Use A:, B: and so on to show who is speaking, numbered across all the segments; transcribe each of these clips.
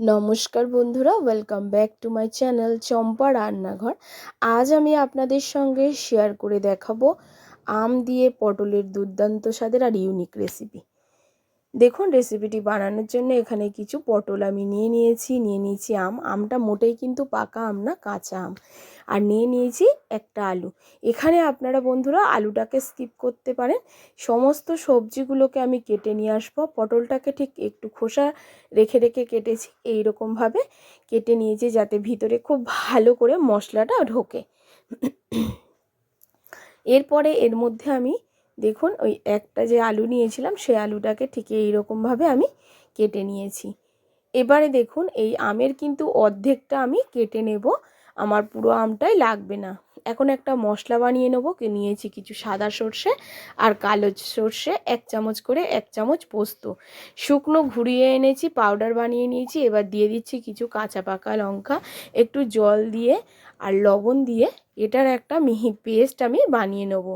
A: নমস্কার বন্ধুরা welcome back to my channel Champa রান্নাঘর। আজ আমি আপনাদের সঙ্গে শেয়ার করে দেখাবো আম দিয়ে পটলের দুর্দান্ত স্বাদের আর ইউনিক রেসিপি দেখুন রেসিপিটি বানানোর জন্য এখানে কিছু পটল আমি নিয়ে নিয়েছি নিয়ে নিয়েছি আম। আমটা মোটেই কিন্তু পাকা আম না, কাঁচা আম। আর নিয়ে নিয়েছি একটা আলু। এখানে আপনারা বন্ধুরা আলুটাকে স্কিপ করতে পারেন। সমস্ত সবজিগুলোকে আমি কেটে নিয়ে আসব। পটলটাকে ঠিক একটু খোসা রেখে রেখে কেটেছি এই রকমভাবে কেটে নিয়েছি যাতে ভিতরে খুব ভালো করে মশলাটা ঢোকে। এরপরে এর মধ্যে আমি দেখুন, ওই একটা যে আলু নিয়েছিলাম সেই আলুটাকে ঠিক এইরকমভাবে আমি কেটে নিয়েছি। এবারে দেখুন, এই আমের কিন্তু অর্ধেকটা আমি কেটে নেব। আমার পুরো আমটাই লাগবে না। এখন একটা মশলা বানিয়ে নেব নিয়েছি কিছু সাদা সর্ষে আর কালো সর্ষে, এক চামচ করে এক চামচ পোস্ত। শুকনো ঘুরিয়ে এনেছি, পাউডার বানিয়ে নিয়েছি, এবার দিয়ে দিচ্ছি কিছু কাঁচা পাকা লঙ্কা, একটু জল দিয়ে আর লবণ দিয়ে এটার একটা মিহি পেস্ট আমি বানিয়ে নেব।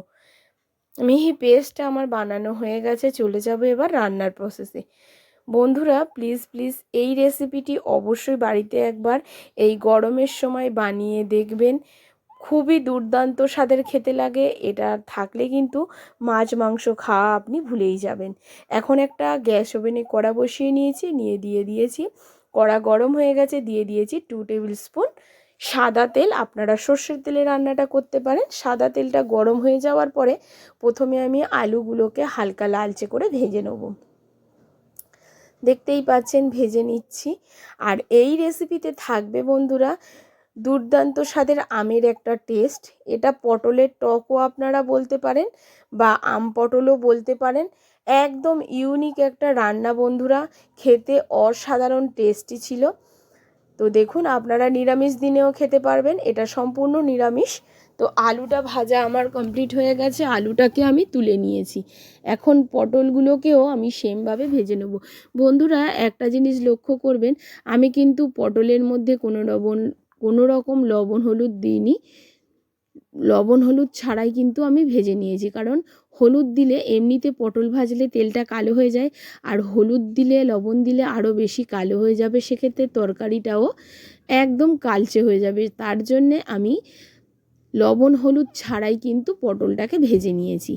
A: মিহি পেস্টটা আমার বানানো হয়ে গেছে, চলে যাবে এবার রান্নার প্রসেসে বন্ধুরা প্লিজ প্লিজ এই রেসিপিটি অবশ্যই বাড়িতে একবার এই গরমের সময় বানিয়ে দেখবেন। খুবই দুর্দান্ত স্বাদের খেতে লাগে, এটা থাকলে কিন্তু মাছ, মাংস খাওয়া আপনি ভুলেই যাবেন। এখন একটা গ্যাস ওভেনে কড়া বসিয়ে নিয়েছি, নিয়ে দিয়ে দিয়েছি। কড়া গরম হয়ে গেছে, দিয়ে দিয়েছি টু টেবিল স্পুন সাদা তেল, আপনারা সর্ষের তেলে রান্নাটা করতে পারেন। সাদা তেলটা গরম হয়ে যাওয়ার পরে প্রথমে আমি আলুগুলোকে হালকা লালচে করে ভেজে নেব। দেখতেই পাচ্ছেন, ভেজে নিচ্ছি। আর এই রেসিপিতে থাকবে বন্ধুরা, দুর্দান্ত স্বাদের আমের একটা টেস্ট। এটা পটলের টকও আপনারা বলতে পারেন বা আম পটলও বলতে পারেন। একদম ইউনিক একটা রান্না বন্ধুরা, খেতে অসাধারণ টেস্টি ছিল। তো দেখুন, আপনারা নিরামিষ দিনেও খেতে পারবেন। এটা সম্পূর্ণ নিরামিষ। তো আলুটা ভাজা আমার কমপ্লিট হয়ে গেছে। আলুটাকে আমি তুলে নিয়েছি। এখন পটলগুলোকেও আমি সেমভাবে ভেজে নেব। বন্ধুরা, একটা জিনিস লক্ষ্য করবেন, আমি কিন্তু পটলের মধ্যে কোনো লবণ, কোনো রকম লবণ হলুদ দিইনি। লবণ, হলুদ ছাড়াই কিন্তু আমি ভেজে নিয়েছি। কারণ হলুদ দিলে এমনিতে পটল ভাজলে তেলটা কালো হয়ে যায় আর হলুদ দিলে, লবণ দিলে আরও বেশি কালো হয়ে যাবে। সেক্ষেত্রে তরকারিটাও একদম কালচে হয়ে যাবে। তার জন্যে আমি লবণ, হলুদ ছাড়াই কিন্তু পটলটাকে ভেজে নিয়েছি।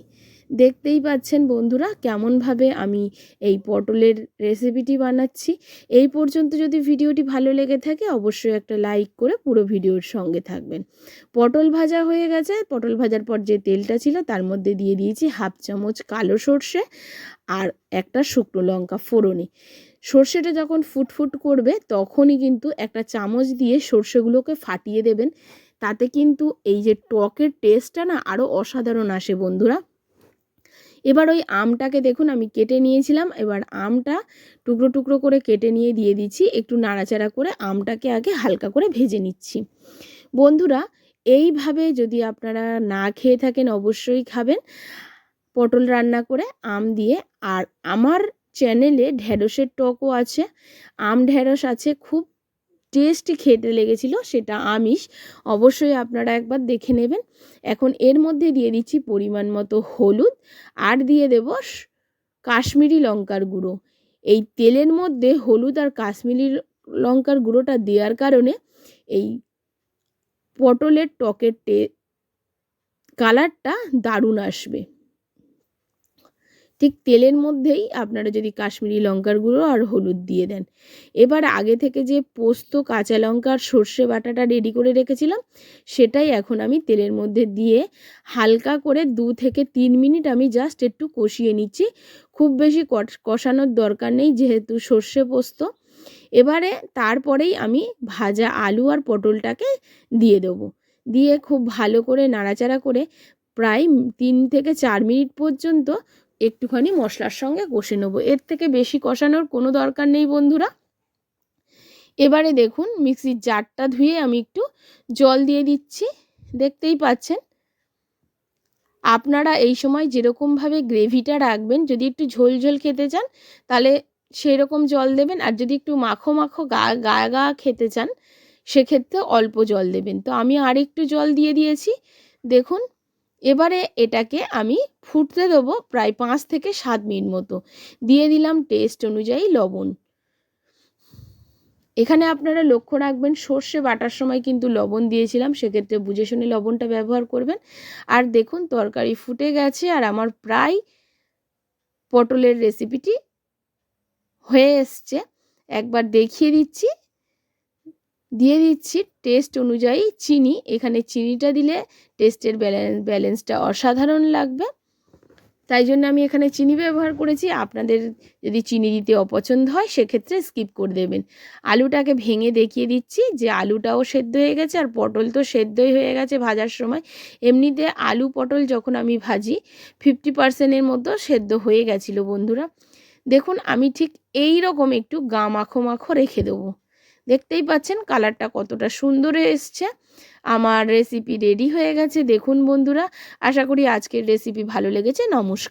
A: দেখতেই পাচ্ছেন বন্ধুরা কেমনভাবে আমি এই পটলের রেসিপিটি বানাচ্ছি। এই পর্যন্ত যদি ভিডিওটি ভালো লেগে থাকে, অবশ্যই একটা লাইক করে পুরো ভিডিওর সঙ্গে থাকবেন। পটল ভাজা হয়ে গেছে। পটল ভাজার পর যে তেলটা ছিল, তার মধ্যে দিয়ে দিয়েছি হাফ চামচ কালো সর্ষে আর একটা শুকনো লঙ্কা ফোড়নে। সর্ষেটা যখন ফুটফুট করবে, তখনই কিন্তু একটা চামচ দিয়ে সর্ষেগুলোকে ফাটিয়ে দেবেন। তাতে কিন্তু এই যে টকের টেস্টটা না আরও অসাধারণ আসে বন্ধুরা। এবার ওই আমটাকে দেখুন, আমি কেটে নিয়েছিলাম। এবার আমটা টুকরো টুকরো করে কেটে নিয়ে দিয়ে দিচ্ছি। একটু নাড়াচাড়া করে আমটাকে আগে হালকা করে ভেজে নিচ্ছি। বন্ধুরা, এইভাবে যদি আপনারা না খেয়ে থাকেন, অবশ্যই খাবেন। পটল রান্না করে আম দিয়ে। আর আমার চ্যানেলে ঢ্যাঁড়সের টকও আছে। আম ঢ্যাঁড়স আছে, খুব টেস্টি খেতে লেগেছিল সেটা আমিষ। অবশ্যই আপনারা একবার দেখে নেবেন। এখন এর মধ্যে দিয়ে দিচ্ছি পরিমাণ মতো হলুদ আর দিয়ে দেব কাশ্মীরি লঙ্কার গুঁড়ো। এই তেলের মধ্যে হলুদ আর কাশ্মীরি লঙ্কার গুঁড়োটা দেওয়ার কারণে এই পটলের টকের টে কালারটা দারুণ আসবে। ঠিক তেলের মধ্যেই আপনারা যদি কাশ্মীরি লঙ্কার গুঁড়ো আর হলুদ দিয়ে দেন। এবার আগে থেকে যে পোস্ত, কাঁচা লঙ্কার সর্ষে বাটাটা রেডি করে রেখেছিলাম, সেটাই এখন আমি তেলের মধ্যে দিয়ে হালকা করে দু থেকে তিন মিনিট আমি জাস্ট একটু কষিয়ে নিচ্ছি। খুব বেশি কষানোর দরকার নেই যেহেতু সর্ষে পোস্ত। এবারে তারপরেই আমি ভাজা আলু আর পটলটাকে দিয়ে দেবো। দিয়ে খুব ভালো করে নাড়াচাড়া করে প্রায় তিন থেকে চার মিনিট পর্যন্ত একটুখানি মশলার সঙ্গে কষে নেব। এর থেকে বেশি কষানোর কোনো দরকার নেই বন্ধুরা। এবারে দেখুন, মিক্সির জারটা ধুয়ে আমি একটু জল দিয়ে দিচ্ছি। দেখতেই পাচ্ছেন? আপনারা এই সময় যেরকমভাবে গ্রেভিটা রাখবেন, যদি একটু ঝোল ঝোল খেতে চান, তাহলে সেই রকম জল দেবেন। আর যদি একটু মাখো মাখো গা গা গা খেতে চান, সেক্ষেত্রে অল্প জল দেবেন। তো আমি আর একটু জল দিয়ে দিয়েছি। দেখুন এবারে এটাকে আমি ফুটতে দেবো প্রায় পাঁচ থেকে সাত মিনিট মতো। দিয়ে দিলাম টেস্ট অনুযায়ী লবণ। এখানে আপনারা লক্ষ্য রাখবেন, সর্ষে বাটার সময় কিন্তু লবণ দিয়েছিলাম, সেক্ষেত্রে বুঝে শুনে লবণটা ব্যবহার করবেন। আর দেখুন, তরকারি ফুটে গেছে আর আমার প্রায় পটলের রেসিপিটি হয়ে এসছে। একবার দেখিয়ে দিচ্ছি। দিয়ে দিচ্ছি টেস্ট অনুযায়ী চিনি। এখানে চিনিটা দিলে টেস্টের ব্যালেন্স ব্যালেন্সটা অসাধারণ লাগবে। তাই জন্য আমি এখানে চিনি ব্যবহার করেছি। আপনাদের যদি চিনি দিতে অপছন্দ হয়, সেক্ষেত্রে স্কিপ করে দেবেন। আলুটাকে ভেঙে দেখিয়ে দিচ্ছি যে আলুটাও সেদ্ধ হয়ে গেছে আর পটল তো সেদ্ধই হয়ে গেছে ভাজার সময়। এমনিতে আলু, পটল যখন আমি ভাজি ফিফটি পার্সেন্টের মতো সেদ্ধ হয়ে গেছিল বন্ধুরা। দেখুন, আমি ঠিক এই রকম একটু গা মাখো মাখো রেখে দেবো। দেখতেই পাচ্ছেন কালারটা কতটা সুন্দর এসছে। আমার রেসিপি রেডি হয়ে গেছে। দেখুন বন্ধুরা, আশা করি আজকের রেসিপি ভালো লেগেছে। নমস্কার।